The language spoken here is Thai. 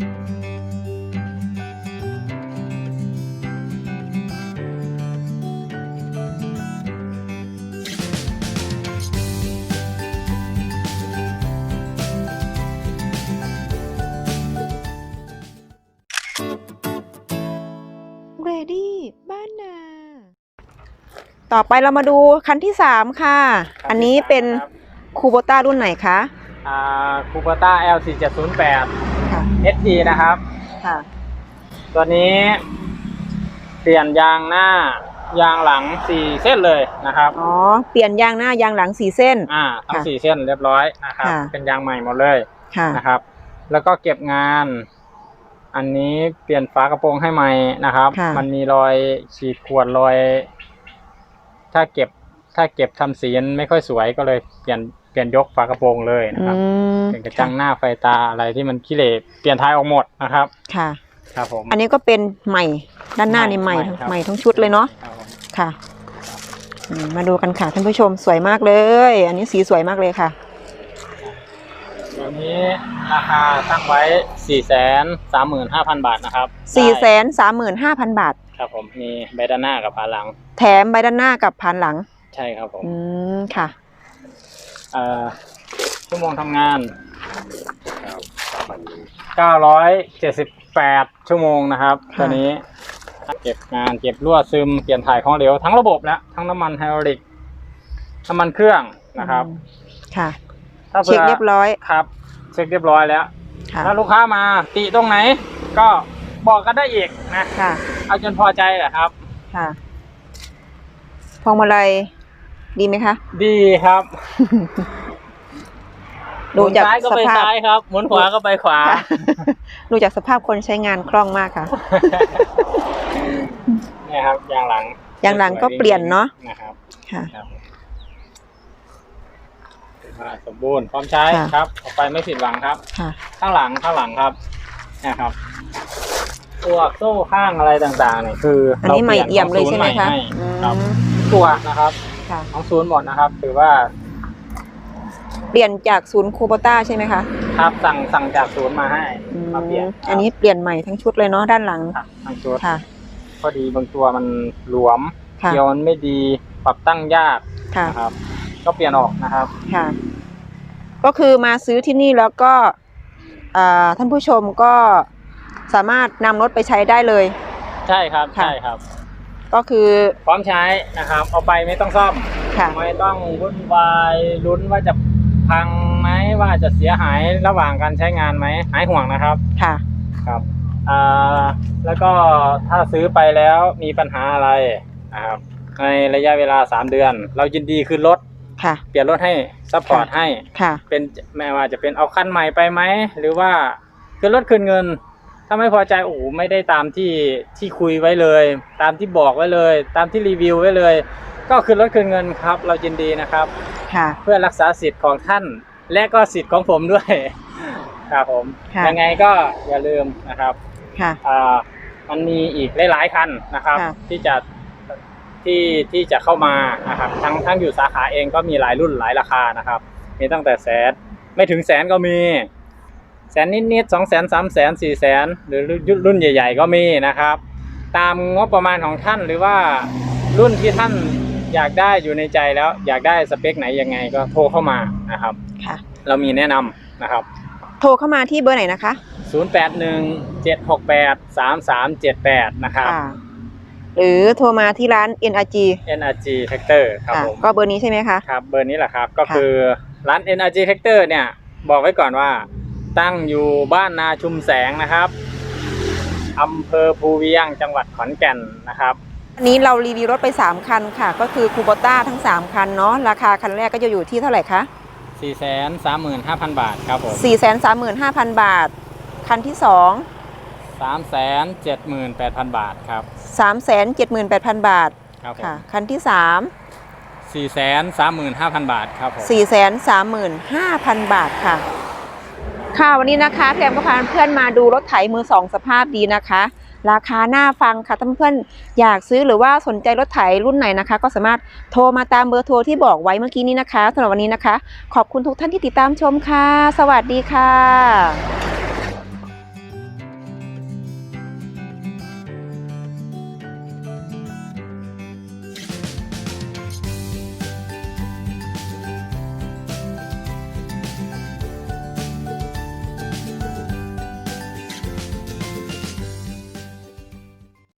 เรดี้บ้านนา ต่อไปเรามาดูคันที่สามค่ะ อันนี้เป็นคูโบต้ารุ่นไหนคะ อ่าคูปต้า L4708 ค่ะ ST นะครับ ค่ะ ตัวนี้เปลี่ยนยางหน้ายางหลัง4เส้นเลยนะครับอ๋อ เปลี่ยนยางหน้ายางหลังสี่เส้น อ่าทั้งค่ะ4เส้นเรียบร้อยนะครับ ค่ะ เป็นยางใหม่หมดเลยค่ะ นะครับ แล้วก็เก็บงาน อันนี้เปลี่ยนฝากระโปรงให้ใหม่นะครับ ค่ะ มันมีรอยฉีกขวดรอย ถ้าเก็บถ้าเก็บทำสีมันไม่ค่อยสวยก็เลยเปลี่ยน เปลี่ยนยกฝากระโปรงเลยนะอืครับมเป็นกระจังหน้าไฟตาอะไรที่มันขี้เหร่เปลี่ยนท้ายออกหมดนะครับ ค่ะ ครับผม อันนี้ก็เป็นใหม่ด้านหน้านี่ใหม่ใหม่ครับ ใหม่ทั้งชุดเลยเนาะครับผมค่ะอืมมาดูกันค่ะท่านผู้ชมสวยมากเลย อันนี้สีสวยมากเลยค่ะ ตัวนี้ราคาตั้งไว้สี่แสนสามหมื่นห้าพันบาทนะครับสี่แสได้นสามหมื่นห้าพันบาท ครับผมมีใบด้านหน้ากับฝาหลัง แถมใบด้านหน้ากับผ่านหลัง ใช่ครับผม อืมค่ะเอ่อ ชั่วโมงทำงานเก้าร้อยเจ็ดสิบแปดชั่วโมงนะครับค่ะตัวนี้ เก็บงานเก็บรั่วซึมเปลี่ยนถ่ายของเหลวทั้งระบบแล้วทั้งน้ำมันไฮดรอลิกน้ำมันเครื่องนะครับอืมค่ะ ถ้าเช็ผื่คเรียบร้อยครับ เช็คเรียบร้อยแล้วค่ะถ้าลูกค้ามาติตรงไหน ก็บอกกันได้อีกนะค่ะเอาจนพอใจแหละครับ ค่ะพวงมาลัย ดีไหมคะ ดีครับหดูมุนจากซ้ายก็สไปภาพซ้ายครับหมุนขวาก็ไปขวาค่ะดูจากสภาพคนใช้งานคล่องมากค่ะเนี่ยครับยางหลังยางหลังก็เปลี่ยนเนอะนะครับค่ะครับอ่าสมบูรณ์พร้อมใช้ค่ะครับออกไปไม่ผิดหวังครับค่ะข้างหลังข้างหลังครับนะครับตัวโซ่ข้างอะไรต่างๆเนี่ยคืออันนี้ใหม่ราปเอี่ยมเลยใช่ไหมคะของศูนย์อืใครับมตัวนะครับ ค่ะ ของศูนย์หมดนะครับถือว่าเปลี่ยนจากศูนย์คูโบต้าใช่ไหมคะครับสั่งสั่งจากศูนย์มาให้อืมมาเปลี่ยนอันนี้เปลี่ยนใหม่ทั้งชุดเลยเนาะด้านหลังครับทางชุดค่ะ พอดีบางตัวมันหลวมค่ะ เกียวมันไม่ดีปรับตั้งยากค่ะนะครับ ก็เปลี่ยนออกนะครับ ค่ะ ก็คือมาซื้อที่นี่แล้วก็อ่าท่านผู้ชมก็สามารถนำรถไปใช้ได้เลย ใช่ครับค่ะ ใช่ครับ ก็คือ พร้อมใช้นะครับ เอาไปไม่ต้องซ่อม ค่ะ ไม่ต้องวุ่นวายลุ้นว่าจะพังไหมว่าจะเสียหายระหว่างการใช้งานไหมหายห่วงนะครับค่ะ ครับอ่าแล้วก็ถ้าซื้อไปแล้วมีปัญหาอะไรนะครับในระยะเวลา 3 เดือน เรายินดีคืนรถค่ะ เปลี่ยนรถให้ซัพพอร์ตค่ะให้ค่ะ เป็นไม่ว่าจะเป็นเอาคันใหม่ไปไหมหรือว่าคืนรถคืนเงิน ถ้าไม่พอใจโอ้โหไม่ได้ตามที่ที่คุยไว้เลย ตามที่บอกไว้เลย ตามที่รีวิวไว้เลย ก็คืนรถคืนเงินครับ เรายินดีนะครับ ค่ะ เพื่อรักษาสิทธิ์ของท่าน และก็สิทธิ์ของผมด้วย ครับผมค่ะ ยังไงก็อย่าลืมนะครับ ค่ะ อ่ามันมีอีกหลายๆคันนะครับ ค่ะ ที่จะที่ที่จะเข้ามานะครับทั้งทั้งอยู่สาขาเองก็มีหลายรุ่นหลายราคานะครับ มีตั้งแต่แสนไม่ถึงแสนก็มี แสนนิดๆสองแสนสามแสนสี่แสนหรือรุ่นใหญ่ ๆ ก็มีนะครับ ตามงบประมาณของท่านหรือว่ารุ่นที่ท่านอยากได้อยู่ในใจแล้วอยากได้สเปคไหนยังไงก็โทรเข้ามานะครับ ค่ะ เรามีแนะนำนะครับ โทรเข้ามาที่เบอร์ไหนนะคะ 0817683378 นะครับ ค่ะ หรือโทรมาที่ร้าน NRG NRG Tractor ครับค่ะผม ก็เบอร์นี้ใช่ไหมคะ ครับเบอร์นี้แหละครับก็ค่ะคือร้าน NRG Tractor เนี่ยบอกไว้ก่อนว่า ตั้งอยู่บ้านนาชุมแสงนะครับอำเภอภูเวียงจังหวัดขอนแก่นนะครับอันนี้เรารีวิวรถไป 3 คันค่ะ ก็คือคูโบต้าทั้ง 3 คันเนาะราคาคันแรกก็จะอยู่ที่เท่าไหร่คะ435,000 บาทครับผม435,000 บาท คันที่378,000 บาทครับ2 378,000 บาทครับผมค่ะ คันที่435,000 บาทครับผม3 435,000 บาทค่ะ ค่ะวันนี้นะคะแพมก็พาเพื่อนมาดูรถไถมือสองสภาพดีนะคะ ราคาหน้าฟังค่ะท่านเพื่อนอยากซื้อหรือว่าสนใจรถไถรุ่นไหนนะคะ ก็สามารถโทรมาตามเบอร์โทรที่บอกไว้เมื่อกี้นี้นะคะสำหรับวันนี้นะคะ ขอบคุณทุกท่านที่ติดตามชมค่ะ สวัสดีค่ะ